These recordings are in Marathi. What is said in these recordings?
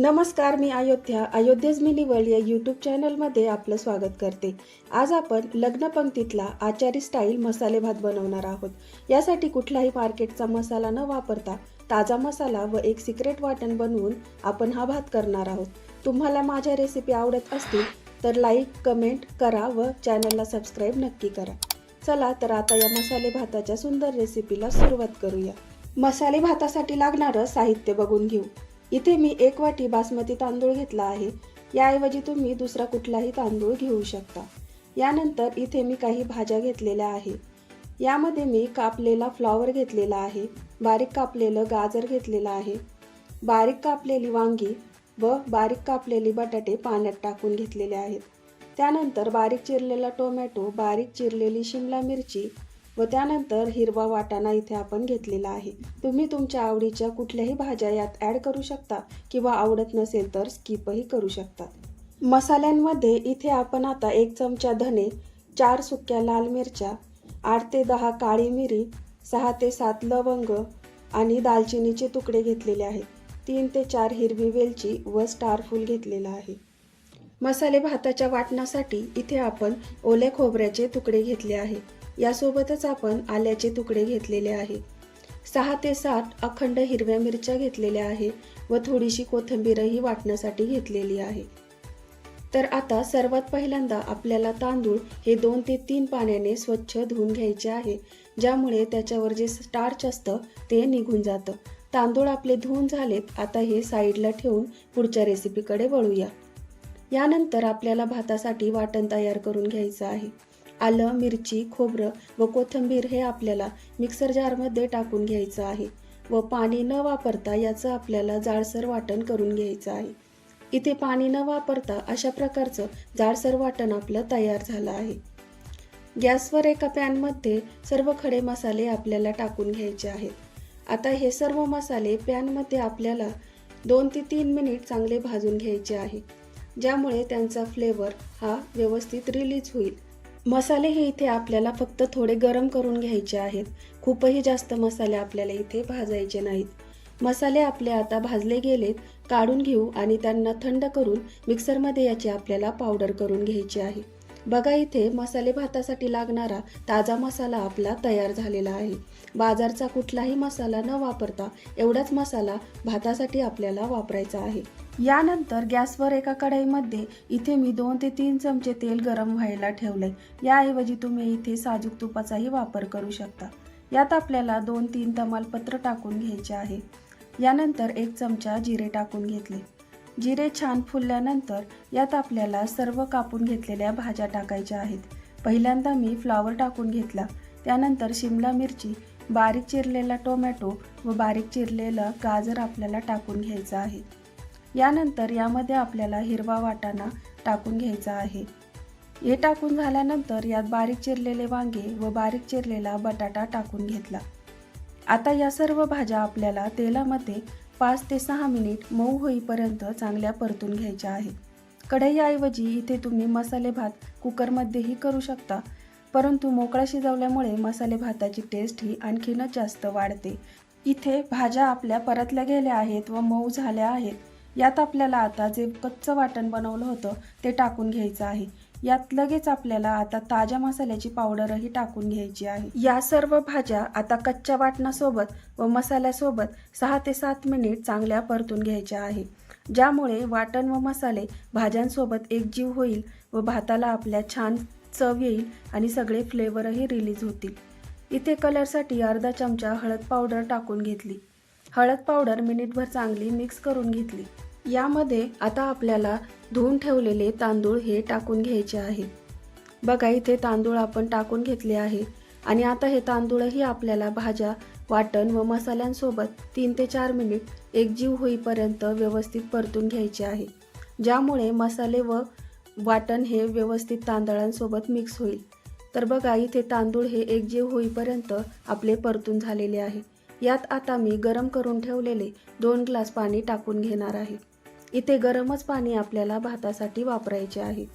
नमस्कार मी अयोध्या. अयोध्येज मिनिवल या यूट्यूब चॅनलमध्ये आपलं स्वागत करते. आज आपण लग्नपंक्तीतला आचारी स्टाईल मसाले भात बनवणार आहोत. यासाठी कुठलाही मार्केटचा मसाला न वापरता ताजा मसाला व एक सिक्रेट वाटण बनवून आपण हा भात करणार आहोत. तुम्हाला माझ्या रेसिपी आवडत असतील तर लाईक कमेंट करा व चॅनलला सबस्क्राईब नक्की करा. चला तर आता या मसाले भाताच्या सुंदर रेसिपीला सुरुवात करूया. मसाले भातासाठी लागणारं साहित्य बघून घेऊ. इथे मी एक वाटी बासमती तांदूळ घेतला आहे. याऐवजी तुम्ही दुसरा कुठलाही तांदूळ घेऊ शकता. यानंतर इथे मी काही भाज्या घेतलेल्या आहे. यामध्ये मी कापलेला फ्लॉवर घेतलेला आहे. बारीक कापलेलं गाजर घेतलेलं आहे. बारीक कापलेली वांगी व बारीक कापलेली बटाटे पाण्यात टाकून घेतलेले आहेत. त्यानंतर बारीक चिरलेला टोमॅटो बारीक चिरलेली शिमला मिरची व त्यानंतर हिरवा वाटाणा इथे आपण घेतलेला आहे. तुम्ही तुमच्या आवडीच्या कुठल्याही भाज्या यात ॲड करू शकता किंवा आवडत नसेल तर स्किपही करू शकता. मसाल्यांमध्ये इथे आपण आता एक चमचा धने चार सुक्या लाल मिरच्या आठ ते दहा काळी मिरी सहा ते सात लवंग आणि दालचिनीचे तुकडे घेतलेले आहेत. तीन ते चार हिरवी वेलची व स्टार फूल घेतलेलं आहे. मसाले भाताच्या वाटणासाठी इथे आपण ओल्या खोबऱ्याचे तुकडे घेतले आहेत यासोबतच आपण आल्याचे तुकडे घेतलेले आहे. सहा ते सात अखंड हिरव्या मिरच्या घेतलेल्या आहे व थोडीशी कोथिंबीरही वाटण्यासाठी घेतलेली आहे. तर आता सर्वात पहिल्यांदा आपल्याला तांदूळ हे दोन ते तीन पाण्याने स्वच्छ धुवून घ्यायचे आहे ज्यामुळे त्याच्यावर जे स्टार्च असतं ते निघून जातं. तांदूळ आपले धुवून झालेत आता हे साईडला ठेवून पुढच्या रेसिपीकडे वळूया. यानंतर आपल्याला भातासाठी वाटण तयार करून घ्यायचं आहे. आलं मिरची खोबरं व कोथिंबीर हे आपल्याला मिक्सर जारमध्ये टाकून घ्यायचं आहे व पाणी न वापरता याचं आपल्याला जाडसर वाटण करून घ्यायचं आहे. इथे पाणी न वापरता अशा प्रकारचं जाडसर वाटण आपलं तयार झालं आहे. गॅसवर एका पॅनमध्ये सर्व खडे मसाले आपल्याला टाकून घ्यायचे आहेत. आता हे सर्व मसाले पॅनमध्ये आपल्याला दोन ते तीन मिनिट चांगले भाजून घ्यायचे आहे. ज्यामुळे त्यांचा फ्लेवर हा व्यवस्थित रिलीज होईल. मसाले हे इथे आपल्याला फक्त थोडे गरम करून घ्यायचे आहेत. खूपही जास्त मसाले आपल्याला इथे भाजायचे नाहीत. मसाले आपले आता भाजले गेलेत काढून घेऊ आणि त्यांना थंड करून मिक्सरमध्ये याची आपल्याला पावडर करून घ्यायची आहे. बघा इथे मसाले भातासाठी लागणारा ताजा मसाला आपला तयार झालेला आहे. बाजारचा कुठलाही मसाला न वापरता एवढाच मसाला भातासाठी आपल्याला वापरायचा आहे. यानंतर गॅसवर एका कढईमध्ये इथे मी दोन ते तीन चमचे तेल गरम व्हायला ठेवले याऐवजी तुम्ही इथे साजूक तुपाचाही वापर करू शकता. यात आपल्याला दोन तीन तमालपत्र टाकून घ्यायचे आहे. यानंतर एक चमचा जिरे टाकून घेतले. जिरे छान फुलल्यानंतर यात आपल्याला सर्व कापून घेतलेल्या भाज्या टाकायच्या आहेत. पहिल्यांदा मी फ्लावर टाकून घेतला. त्यानंतर शिमला मिरची बारीक चिरलेला टोमॅटो व बारीक चिरलेलं गाजर आपल्याला टाकून घ्यायचं आहे. यानंतर यामध्ये आपल्याला हिरवा वाटाणा टाकून घ्यायचा आहे. हे टाकून झाल्यानंतर यात बारीक चिरलेले वांगे व बारीक चिरलेला बटाटा टाकून घेतला. आता या सर्व भाज्या आपल्याला तेलामध्ये पाच ते सहा मिनिट मऊ होईपर्यंत चांगल्या परतून घ्यायच्या आहेत. कढईऐवजी इथे तुम्ही मसाले भात कुकरमध्येही करू शकता परंतु मोकळा शिजवल्यामुळे मसाले भाताची टेस्ट ही आणखीनच जास्त वाढते. इथे भाज्या आपल्या परतल्या गेल्या आहेत व मऊ झाल्या आहेत. यात आपल्याला आता जे कच्चं वाटण बनवलं होतं ते टाकून घ्यायचं आहे. यात लगेच आपल्याला आता ताज्या मसाल्याची पावडरही टाकून घ्यायची आहे. या सर्व भाज्या आता कच्च्या वाटणासोबत व मसाल्यासोबत सहा ते सात मिनिट चांगल्या परतून घ्यायच्या आहे. ज्यामुळे वाटण व मसाले भाज्यांसोबत एकजीव होईल व भाताला आपल्या छान चव येईल आणि सगळे फ्लेवरही रिलीज होतील. इथे कलरसाठी अर्धा चमचा हळद पावडर टाकून घेतली. हळद पावडर मिनिटभर चांगली मिक्स करून घेतली. यामध्ये आता आपल्याला धुवून ठेवलेले तांदूळ हे टाकून घ्यायचे आहे. बघा इथे तांदूळ आपण टाकून घेतले आहे. आणि आता हे तांदूळही आपल्याला भाज्या वाटण व मसाल्यांसोबत तीन ते चार मिनिट एकजीव होईपर्यंत व्यवस्थित परतून घ्यायचे आहे. ज्यामुळे मसाले व वाटण हे व्यवस्थित तांदळांसोबत मिक्स होईल. तर बघा इथे तांदूळ हे एकजीव होईपर्यंत आपले परतून झालेले आहे. यात आता मी गरम करून ठेवलेले दोन ग्लास पाणी टाकून घेणार आहे. इथे गरमच पाणी आपल्याला भातासाठी वापरायचे आहे.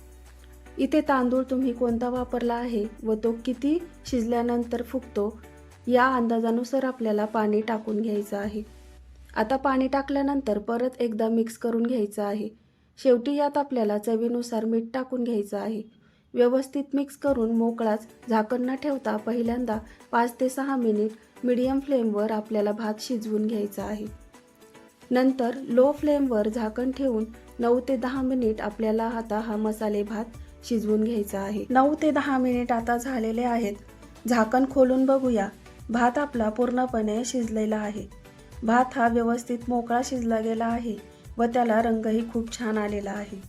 इथे तांदूळ तुम्ही कोणता वापरला आहे व तो किती शिजल्यानंतर फुगतो या अंदाजानुसार आपल्याला पाणी टाकून घ्यायचं आहे. आता पाणी टाकल्यानंतर परत एकदा मिक्स करून घ्यायचं आहे. शेवटी यात आपल्याला चवीनुसार मीठ टाकून घ्यायचं आहे. व्यवस्थित मिक्स करून मोकळाच झाकण न ठेवता पहिल्यांदा पाच ते सहा मिनिट मीडियम फ्लेमवर आपल्याला भात शिजवून घ्यायचा आहे. नंतर लो फ्लेमवर झाकण ठेवून नऊ ते दहा मिनिट आपल्याला आता हा मसाले भात शिजवून घ्यायचा आहे. नऊ ते दहा मिनिट आता झालेले आहेत. झाकण खोलून बघूया. भात आपला पूर्णपणे शिजलेला आहे. भात हा व्यवस्थित मोकळा शिजला गेला आहे व त्याला रंगही खूप छान आलेला आहे.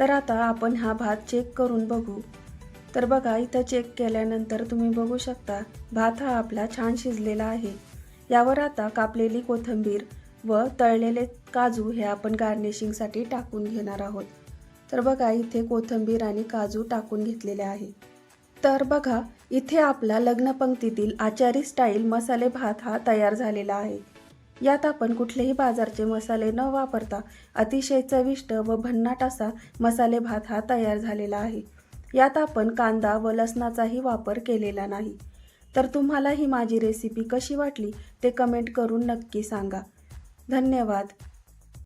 तर आता आपण हा भात चेक करून बघू. तर बघा इथं चेक केल्यानंतर तुम्ही बघू शकता भात हा आपला छान शिजलेला आहे. यावर आता कापलेली कोथिंबीर व तळलेले काजू हे आपण गार्निशिंगसाठी टाकून घेणार आहोत. तर बघा इथे कोथिंबीर आणि काजू टाकून घेतलेले आहे. तर बघा इथे आपला लग्नपंक्तीतील आचारी स्टाईल मसाले भात हा तयार झालेला आहे. यात आपण कुठलेही बाजारचे मसाले न वापरता अतिशय चविष्ट व भन्नाट असा मसाले भात हा तयार झालेला आहे. यात आपण कांदा व लसणाचाही वापर केलेला नाही. तर तुम्हाला ही माझी रेसिपी कशी वाटली ते कमेंट करून नक्की सांगा. धन्यवाद.